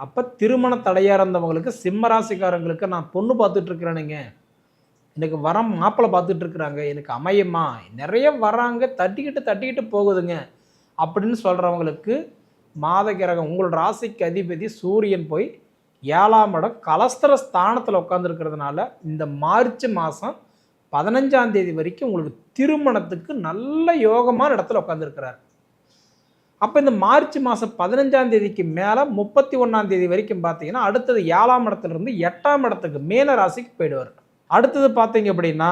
அப்போ திருமண தடையாக இருந்தவங்களுக்கு சிம்ம ராசிக்காரங்களுக்கு நான் பொண்ணு பார்த்துட்ருக்குறேனுங்க எனக்கு வரம் மாப்பிள்ளை பார்த்துட்ருக்குறாங்க எனக்கு அமையுமா? நிறைய வராங்க. தட்டிக்கிட்டு தட்டிக்கிட்டு போகுதுங்க. அப்படின்னு சொல்கிறவங்களுக்கு மாத கிரகம் உங்களோட ராசிக்கு அதிபதி சூரியன் போய் ஏழாம் இடம் கலஸ்தர ஸ்தானத்தில் உட்காந்துருக்கிறதுனால இந்த மார்ச் மாதம் பதினஞ்சாம் தேதி வரைக்கும் உங்களுக்கு திருமணத்துக்கு நல்ல யோகமான இடத்துல உட்காந்துருக்கிறார் அப்போ இந்த மார்ச் மாதம் பதினஞ்சாம் தேதிக்கு மேலே முப்பத்தி ஒன்றாம் தேதி வரைக்கும் பார்த்தீங்கன்னா அடுத்தது ஏழாம் இடத்துல இருந்து எட்டாம் இடத்துக்கு மேன ராசிக்கு போயிடுவார். அடுத்தது பார்த்தீங்க அப்படின்னா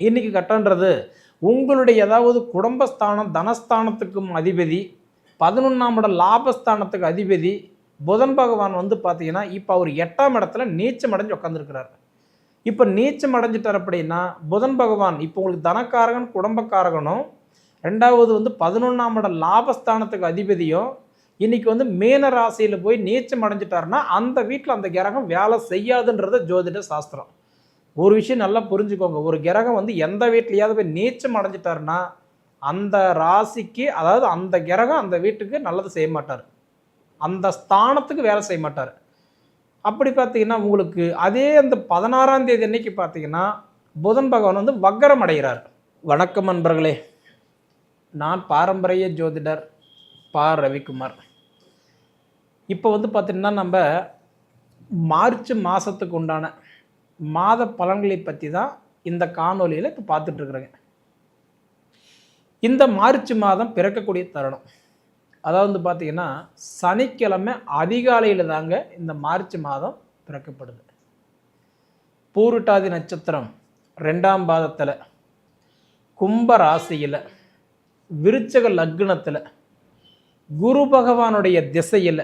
இன்னைக்கு கட்டன்றது உங்களுடைய ஏதாவது குடும்பஸ்தானம் தனஸ்தானத்துக்கும் அதிபதி பதினொன்றாம் இடம் லாபஸ்தானத்துக்கு அதிபதி புதன் பகவான் வந்து பார்த்தீங்கன்னா இப்போ அவர் எட்டாம் இடத்துல நீச்சம் அடைஞ்சு உட்காந்துருக்கிறார் இப்போ நீச்சம் அடைஞ்சிட்டார் அப்படின்னா புதன் பகவான் இப்போ உங்களுக்கு தனக்காரகன் குடும்பக்காரகனும் ரெண்டாவது வந்து பதினொன்றாம் இடம் லாபஸ்தானத்துக்கு அதிபதியும் இன்றைக்கி வந்து மேன ராசியில் போய் நீச்சம் அடைஞ்சிட்டாருன்னா அந்த வீட்டில் அந்த கிரகம் வேலை செய்யாதுன்றது ஜோதிட சாஸ்திரம். ஒரு விஷயம் நல்லா புரிஞ்சுக்கோங்க. ஒரு கிரகம் வந்து எந்த வீட்லையாவது போய் நீச்சம் அடைஞ்சிட்டாருன்னா அந்த ராசிக்கு அதாவது அந்த கிரகம் அந்த வீட்டுக்கு நல்லது செய்ய மாட்டார். அந்த ஸ்தானத்துக்கு வேலை செய்ய மாட்டார். அப்படி பார்த்தீங்கன்னா உங்களுக்கு அதே அந்த பதினாறாம் தேதி அன்னைக்கு பார்த்தீங்கன்னா புதன் பகவான் வந்து வக்கரம் அடைகிறார். வணக்கம் நண்பர்களே. நான் பாரம்பரிய ஜோதிடர் பா. ரவிக்குமார். இப்போ வந்து பார்த்திங்கன்னா நம்ம மார்ச் மாதத்துக்கு உண்டான மாத பலன்களை பற்றி தான் இந்த காணொலியில் இப்போ பார்த்துட்ருக்குறேங்க இந்த மார்ச் மாதம் பிறக்கக்கூடிய தருணம். அதாவது வந்து பார்த்தீங்கன்னா சனிக்கிழமை அதிகாலையில் தாங்க இந்த மார்ச் மாதம் பிறக்கப்படுது. பூருட்டாதி நட்சத்திரம் ரெண்டாம் பாதத்தில் கும்ப ராசியில் விருச்சக லக்னத்தில் குரு பகவானுடைய திசையில்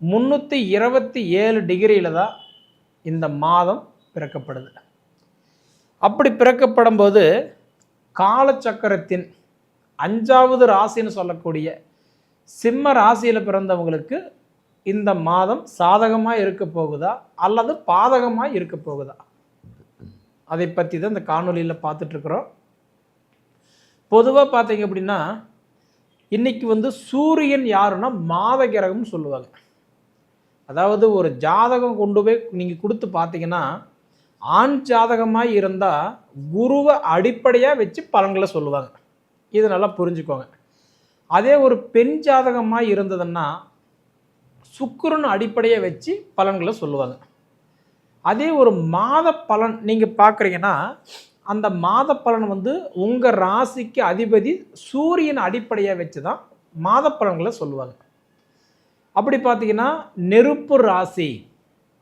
முந்நூற்றி இருபத்தி ஏழு டிகிரியில் தான் இந்த மாதம் பிறக்கப்படுது. அப்படி பிறக்கப்படும் போது காலச்சக்கரத்தின் அஞ்சாவது ராசின்னு சொல்லக்கூடிய சிம்ம ராசியில் பிறந்தவங்களுக்கு இந்த மாதம் சாதகமாக இருக்க போகுதா? அல்லது பாதகமாக இருக்க போகுதா? அதை பற்றி தான் இந்த காணொலியில் பார்த்துட்ருக்குறோம் பொதுவாக பார்த்தீங்க அப்படின்னா இன்றைக்கி வந்து சூரியன் யாருன்னா மாத கிரகம்னு சொல்லுவாங்க. அதாவது ஒரு ஜாதகம் கொண்டு போய் நீங்கள் கொடுத்து பார்த்தீங்கன்னா ஆண் ஜாதகமாக இருந்தால் குருவை அடிப்படையாக வச்சு பலன்களை சொல்லுவாங்க. இது நல்லா புரிஞ்சுக்கோங்க. அதே ஒரு பெண் ஜாதகமாக இருந்ததுன்னா சுக்கரன் அடிப்படையை வச்சு பலன்களை சொல்லுவாங்க. அதே ஒரு மாத பலன் நீங்கள் பார்க்குறீங்கன்னா அந்த மாத பலன் வந்து உங்கள் ராசிக்கு அதிபதி சூரியன் அடிப்படையாக வச்சு தான் மாத பலன்களை சொல்லுவாங்க. அப்படி பார்த்தீங்கன்னா நெருப்பு ராசி.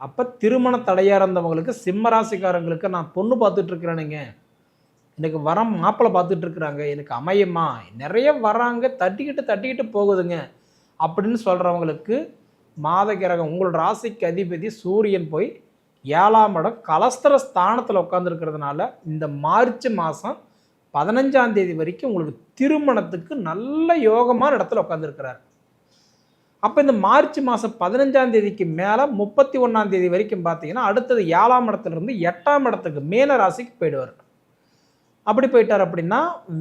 அப்போ திருமண தடையாக இருந்தவங்களுக்கு சிம்ம ராசிக்காரங்களுக்கு நான் பொண்ணு பார்த்துட்ருக்குறேனுங்க எனக்கு வரம் மாப்பிள்ளை பார்த்துட்ருக்குறாங்க எனக்கு அமையுமா? நிறைய வராங்க. தட்டிக்கிட்டு தட்டிக்கிட்டு போகுதுங்க. அப்படின்னு சொல்கிறவங்களுக்கு மாத கிரகம் உங்களோட ராசிக்கு அதிபதி சூரியன் போய் ஏழாம் இடம் கலஸ்தர ஸ்தானத்தில் உட்காந்துருக்கிறதுனால இந்த மார்ச் மாதம் பதினஞ்சாம் தேதி வரைக்கும் உங்களுக்கு திருமணத்துக்கு நல்ல யோகமான இடத்துல உட்காந்துருக்கிறார் அப்போ இந்த மார்ச் மாதம் பதினஞ்சாம் தேதிக்கு மேலே முப்பத்தி ஒன்றாம் தேதி வரைக்கும் பார்த்தீங்கன்னா அடுத்தது ஏழாம் இடத்துலேருந்து எட்டாம் இடத்துக்கு மேன ராசிக்கு போயிடுவார். அப்படி போயிட்டார் அப்படின்னா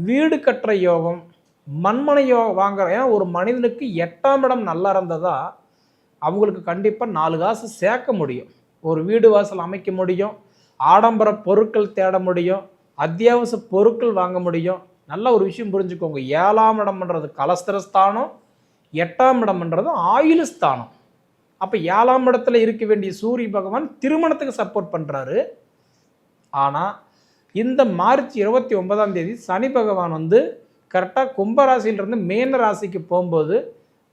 வீடு கட்டுற யோகம் மண்மனை யோகம் வாங்குற ஏன்னா ஒரு மனிதனுக்கு எட்டாம் இடம் நல்லா இருந்ததா அவங்களுக்கு கண்டிப்பாக நாலு காசு சேர்க்க முடியும். ஒரு வீடு வாசல் அமைக்க முடியும் ஆடம்பர பொருட்கள் தேட முடியும் அத்தியாவசிய பொருட்கள் வாங்க முடியும். நல்ல ஒரு விஷயம் புரிஞ்சுக்கோங்க. ஏழாம் இடம்ன்றது கலஸ்திரஸ்தானம் எட்டாம் இடம்ன்றது ஆயுள் ஸ்தானம் அப்போ ஏழாம் இடத்துல இருக்க வேண்டிய சூரிய பகவான் திருமணத்துக்கு சப்போர்ட் பண்ணுறாரு ஆனால் இந்த மார்ச் இருபத்தி ஒன்பதாம் தேதி சனி பகவான் வந்து கரெக்டாக கும்பராசியிலிருந்து மேன ராசிக்கு போகும்போது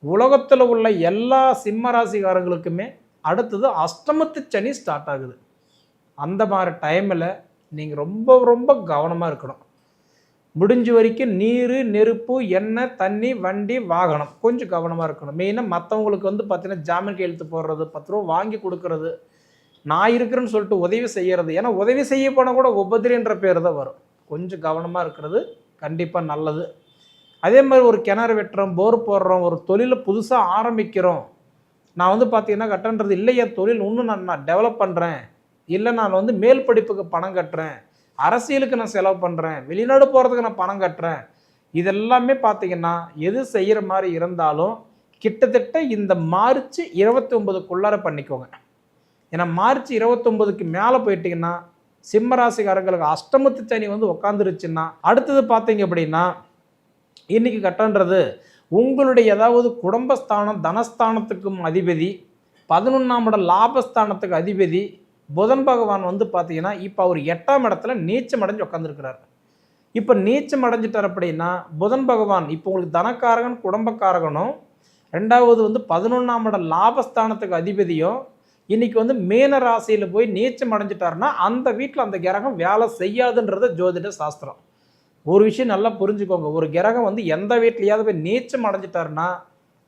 உலகத்தில் உள்ள எல்லா சிம்ம ராசிக்காரங்களுக்குமே அடுத்தது அஷ்டமத்து சனி ஸ்டார்ட் ஆகுது. அந்த மாதிரி டைமில் நீங்கள் ரொம்ப ரொம்ப கவனமாக இருக்கணும். முடிஞ்ச வரைக்கும் நீர் நெருப்பு எண்ணெய் தண்ணி வண்டி வாகனம் கொஞ்சம் கவனமாக இருக்கணும். மெயினாக மற்றவங்களுக்கு வந்து பார்த்தீங்கன்னா ஜாமீன் கையெழுத்து போடுறது பத்து ரூபா வாங்கி கொடுக்கறது நான் இருக்கிறேன்னு சொல்லிட்டு உதவி செய்கிறது ஏன்னா உதவி செய்ய போனால் கூட உபதிரின்ற பேர் தான் வரும். கொஞ்சம் கவனமாக இருக்கிறது கண்டிப்பாக நல்லது. அதே மாதிரி ஒரு கிணறு வெட்டுறோம் போர் போடுறோம் ஒரு தொழிலை புதுசாக ஆரம்பிக்கிறோம். நான் வந்து பார்த்தீங்கன்னா கட்டன்றது இல்லையா தொழில் இன்னும் நான் நான் டெவலப் பண்ணுறேன் இல்லை நான் வந்து மேல் படிப்புக்கு பணம் கட்டுறேன். அரசியலுக்கு நான் செலவு பண்ணுறேன் வெளிநாடு போகிறதுக்கு நான் பணம் கட்டுறேன். இதெல்லாமே பார்த்தீங்கன்னா எது செய்கிற மாதிரி இருந்தாலும் கிட்டத்தட்ட இந்த மார்ச் இருபத்தி ஒன்பதுக்குள்ளார பண்ணிக்கோங்க. ஏன்னா மார்ச் இருபத்தொம்போதுக்கு மேலே போயிட்டீங்கன்னா சிம்மராசிக்காரர்களுக்கு அஷ்டமத்து சனி வந்து உட்காந்துருச்சுன்னா அடுத்தது பார்த்தீங்க அப்படின்னா இன்னைக்கு கட்டன்றது உங்களுடைய ஏதாவது குடும்பஸ்தானம் தனஸ்தானத்துக்கும் அதிபதி பதினொன்றாம் இடம் லாபஸ்தானத்துக்கு அதிபதி புதன் பகவான் வந்து பார்த்தீங்கன்னா இப்போ அவர் எட்டாம் இடத்துல நீச்சம் அடைஞ்சு உட்காந்துருக்கிறார் இப்போ நீச்சம் அடைஞ்சிட்டார் அப்படின்னா புதன் பகவான் இப்போ உங்களுக்கு தனக்காரகன் குடும்பக்காரகனும் ரெண்டாவது வந்து பதினொன்றாம் இடம் லாபஸ்தானத்துக்கு அதிபதியும் இன்றைக்கி வந்து மீன ராசியில் போய் நீச்சம் அடைஞ்சிட்டாருன்னா அந்த வீட்டில் அந்த கிரகம் வேலை செய்யாதுன்றது ஜோதிட சாஸ்திரம். ஒரு விஷயம் நல்லா புரிஞ்சுக்கோங்க. ஒரு கிரகம் வந்து எந்த வீட்லையாவது போய் நீச்சம் அடைஞ்சிட்டாருன்னா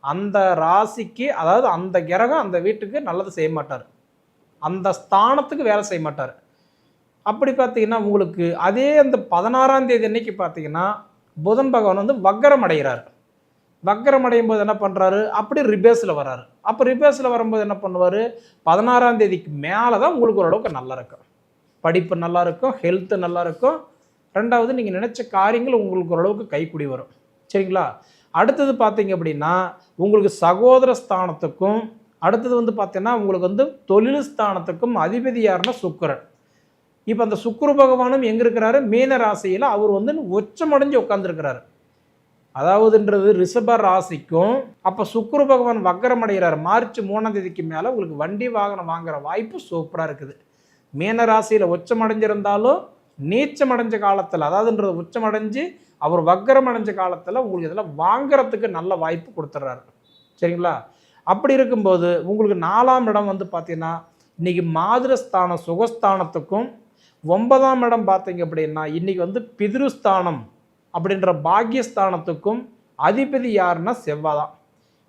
அந்த ராசிக்கு அதாவது அந்த கிரகம் அந்த வீட்டுக்கு நல்லது செய்ய மாட்டார். அந்த ஸ்தானத்துக்கு வேலை செய்ய மாட்டார். அப்படி பார்த்தீங்கன்னா உங்களுக்கு அதே அந்த பதினாறாம் தேதி அன்னைக்கு பார்த்தீங்கன்னா புதன் பகவான் வந்து வக்கரம் அடைகிறார் வக்கரம் அடையும் போது என்ன பண்ணுறாரு அப்படி ரிபேஸில் வராரு அப்போ ரிபேஸில் வரும்போது என்ன பண்ணுவார்? பதினாறாம் தேதிக்கு மேலே தான் உங்களுக்கு ஓரளவுக்கு நல்லா இருக்கும். படிப்பு நல்லா இருக்கும் ஹெல்த்து நல்லா இருக்கும். ரெண்டாவது நீங்கள் நினச்ச காரியங்கள் உங்களுக்கு ஓரளவுக்கு கைக்குடி வரும். சரிங்களா? அடுத்தது பார்த்தீங்க அப்படின்னா உங்களுக்கு சகோதர ஸ்தானத்துக்கும் அடுத்தது வந்து பார்த்தீங்கன்னா உங்களுக்கு வந்து தொழில் ஸ்தானத்துக்கும் அதிபதி யாருன்னா சுக்கரன். இப்போ அந்த சுக்குரு பகவானும் எங்கே இருக்கிறாரு? மீன ராசியில் அவர் வந்து உச்சமடைஞ்சு உட்காந்துருக்கிறாரு அதாவதுன்றது ரிஷப ராசிக்கும் அப்போ சுக்குரு பகவான் வக்கரம் அடைகிறார். மார்ச் மூணாம் தேதிக்கு மேலே உங்களுக்கு வண்டி வாகனம் வாங்குற வாய்ப்பு சூப்பராக இருக்குது. மீன ராசியில் உச்சமடைஞ்சிருந்தாலும் நீச்சம் அடைஞ்ச காலத்தில் அதாவதுன்றது உச்சமடைஞ்சு அவர் வக்கரம் அடைஞ்ச காலத்தில் உங்களுக்கு இதெல்லாம் வாங்குறதுக்கு நல்ல வாய்ப்பு கொடுத்துட்றாரு சரிங்களா? அப்படி இருக்கும்போது உங்களுக்கு நாலாம் இடம் வந்து பார்த்தீங்கன்னா இன்னைக்கு மாதிரஸ்தானம் சுகஸ்தானத்துக்கும் ஒன்பதாம் இடம் பார்த்தீங்க அப்படின்னா இன்றைக்கி வந்து பிதிருஸ்தானம் அப்படின்ற பாக்கியஸ்தானத்துக்கும் அதிபதி யாருன்னா செவ்வாய் தான்.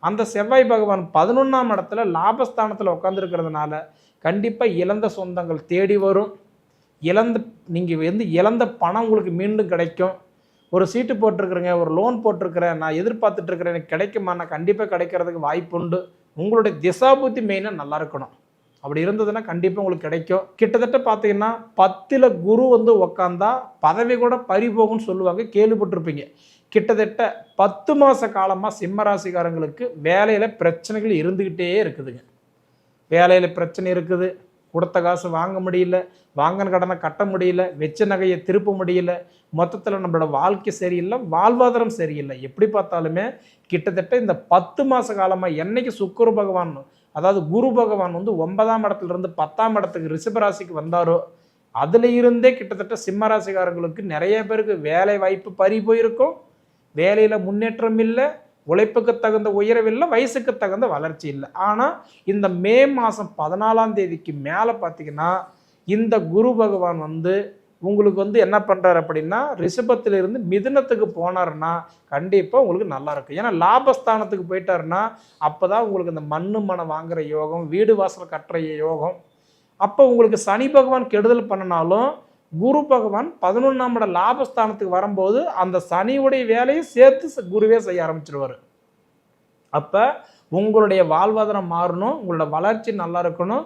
அந்த செவ்வாய் பகவான் பதினொன்றாம் இடத்துல லாபஸ்தானத்தில் உட்காந்துருக்கிறதுனால கண்டிப்பாக இழந்த சொந்தங்கள் தேடி வரும். இழந்த நீங்கள் வந்து இழந்த பணம் உங்களுக்கு மீண்டும் கிடைக்கும். ஒரு சீட்டு போட்டிருக்கிறேங்க ஒரு லோன் போட்டிருக்கிறேன் நான் எதிர்பார்த்துட்ருக்கிறேன் எனக்கு கிடைக்குமா? நான் கண்டிப்பாக கிடைக்கிறதுக்கு வாய்ப்புண்டு. உங்களுடைய திசாபுத்தி மெயினாக நல்லா இருக்கணும். அப்படி இருந்ததுன்னா கண்டிப்பாக உங்களுக்கு கிடைக்கும். கிட்டத்தட்ட பார்த்தீங்கன்னா பத்தில் குரு வந்து உக்காந்தா பதவி கூட பறி போகும்னு சொல்லுவாங்க கேள்விப்பட்டிருப்பீங்க. கிட்டத்தட்ட பத்து மாத காலமாக சிம்மராசிக்காரங்களுக்கு வேலையில் பிரச்சனைகள் இருந்துக்கிட்டே இருக்குதுங்க. வேலையில் பிரச்சனை இருக்குது. கொடுத்த காசு வாங்க முடியல வாங்கின கடனை கட்ட முடியல வெச்ச நகையை திருப்ப முடியல மொத்தத்தில் நம்மளோட வாழ்க்கை சரியில்லை வாழ்வாதாரம் சரியில்லை. எப்படி பார்த்தாலுமே கிட்டத்தட்ட இந்த பத்து மாத காலமாக என்னைக்கு சுக்குரு பகவான் அதாவது குரு பகவான் வந்து ஒன்பதாம் இடத்துல இருந்து பத்தாம் இடத்துக்கு ரிஷபராசிக்கு வந்தாரோ அதில் இருந்தே கிட்டத்தட்ட சிம்மராசிக்காரங்களுக்கு நிறைய பேருக்கு வேலை வாய்ப்பு பறி போயிருக்கும். வேலையில் முன்னேற்றம் இல்லை உழைப்புக்கு தகுந்த உயரவில்லை வயசுக்கு தகுந்த வளர்ச்சி இல்லை. ஆனால் இந்த மே மாதம் பதினாலாம் தேதிக்கு மேலே பார்த்தீங்கன்னா இந்த குரு பகவான் வந்து உங்களுக்கு வந்து என்ன பண்ணுறாரு அப்படின்னா ரிஷபத்திலிருந்து மிதுனத்துக்கு போனாருன்னா கண்டிப்பாக உங்களுக்கு நல்லா இருக்கும். ஏன்னா லாபஸ்தானத்துக்கு போயிட்டாருன்னா அப்போ தான் உங்களுக்கு இந்த மண்ணு மனை வாங்குற யோகம் வீடு வாசல் கட்டுற யோகம். அப்போ உங்களுக்கு சனி பகவான் கெடுதல் பண்ணினாலும் குரு பகவான் பதினொன்றாம் இட லாபஸ்தானத்துக்கு வரும்போது அந்த சனியுடைய வேலையை சேர்த்து குருவே செய்ய ஆரம்பிச்சிருவார். அப்போ உங்களுடைய வாழ்வாதாரம் மாறணும் உங்களோட வளர்ச்சி நல்லா இருக்கணும்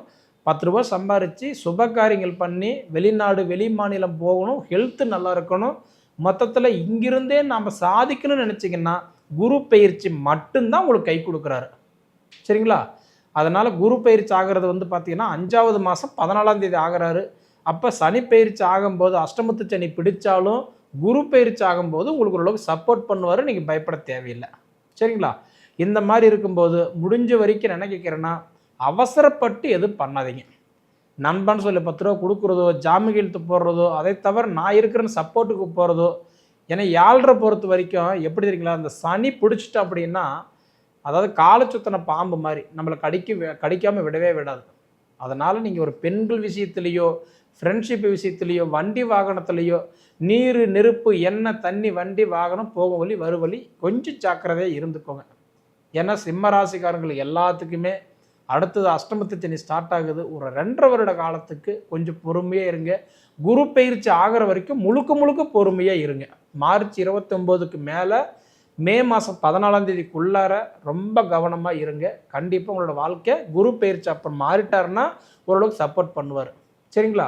பத்து ரூபா சம்பாரித்து சுப காரியங்கள் பண்ணி வெளிநாடு வெளி மாநிலம் போகணும் ஹெல்த்து நல்லா இருக்கணும். மொத்தத்தில் இங்கிருந்தே நாம் சாதிக்கணும்னு நினச்சிங்கன்னா குரு பயிற்சி மட்டும்தான் உங்களுக்கு கை கொடுக்குறாரு. சரிங்களா? அதனால் குரு பயிற்சி ஆகிறது வந்து பார்த்திங்கன்னா அஞ்சாவது மாதம் பதினாலாம் தேதி ஆகிறாரு. அப்போ சனி பயிற்சி ஆகும்போது அஷ்டமத்து சனி பிடிச்சாலும் குரு பயிற்சி ஆகும்போது உங்களுக்கு ஓரளவுக்கு சப்போர்ட் பண்ணுவார் நீங்கள் பயப்பட தேவையில்லை. சரிங்களா? இந்த மாதிரி இருக்கும்போது முடிஞ்ச வரைக்கும் என்ன கேட்குறேன்னா அவசரப்பட்டு எதுவும் பண்ணாதீங்க. நண்பன் சொல்லி பத்து ரூபா கொடுக்குறதோ ஜாமீன் கையெழுத்து போடுறதோ அதை தவிர நான் இருக்கிறேன்னு சப்போர்ட்டுக்கு போகிறதோ ஏன்னா யாழ்ரை பொறுத்த வரைக்கும் எப்படி தெரியுங்களா? அந்த சனி பிடிச்சிட்டோம் அப்படின்னா அதாவது காலச்சுத்தனை பாம்பு மாதிரி நம்மளை கடிக்க கடிக்காமல் விடவே விடாது. அதனால் நீங்கள் ஒரு பெண்கள் விஷயத்துலேயோ ஃப்ரெண்ட்ஷிப் விஷயத்துலேயோ வண்டி வாகனத்துலேயோ நீர் நெருப்பு எண்ணெய் தண்ணி வண்டி வாகனம் போகும் வழி வரும் வழி கொஞ்சம் ஜாக்கிரதையாக இருந்துக்கோங்க. ஏன்னா சிம்ம ராசிக்காரங்களுக்கு எல்லாத்துக்குமே அடுத்தது அஷ்டமத்து சனி ஸ்டார்ட் ஆகுது. ஒரு ரெண்டரை வருட காலத்துக்கு கொஞ்சம் பொறுமையாக இருங்க. குரு பயிற்சி ஆகிற வரைக்கும் முழுக்க முழுக்க பொறுமையாக இருங்க. மார்ச் இருபத்தொம்போதுக்கு மேலே மே மாதம் பதினாலாம் தேதிக்குள்ளார ரொம்ப கவனமாக இருங்க. கண்டிப்பாக உங்களோட வாழ்க்கை குரு பயிற்சி அப்புறம் மாறிட்டாருன்னா ஓரளவுக்கு சப்போர்ட் பண்ணுவார். சரிங்களா?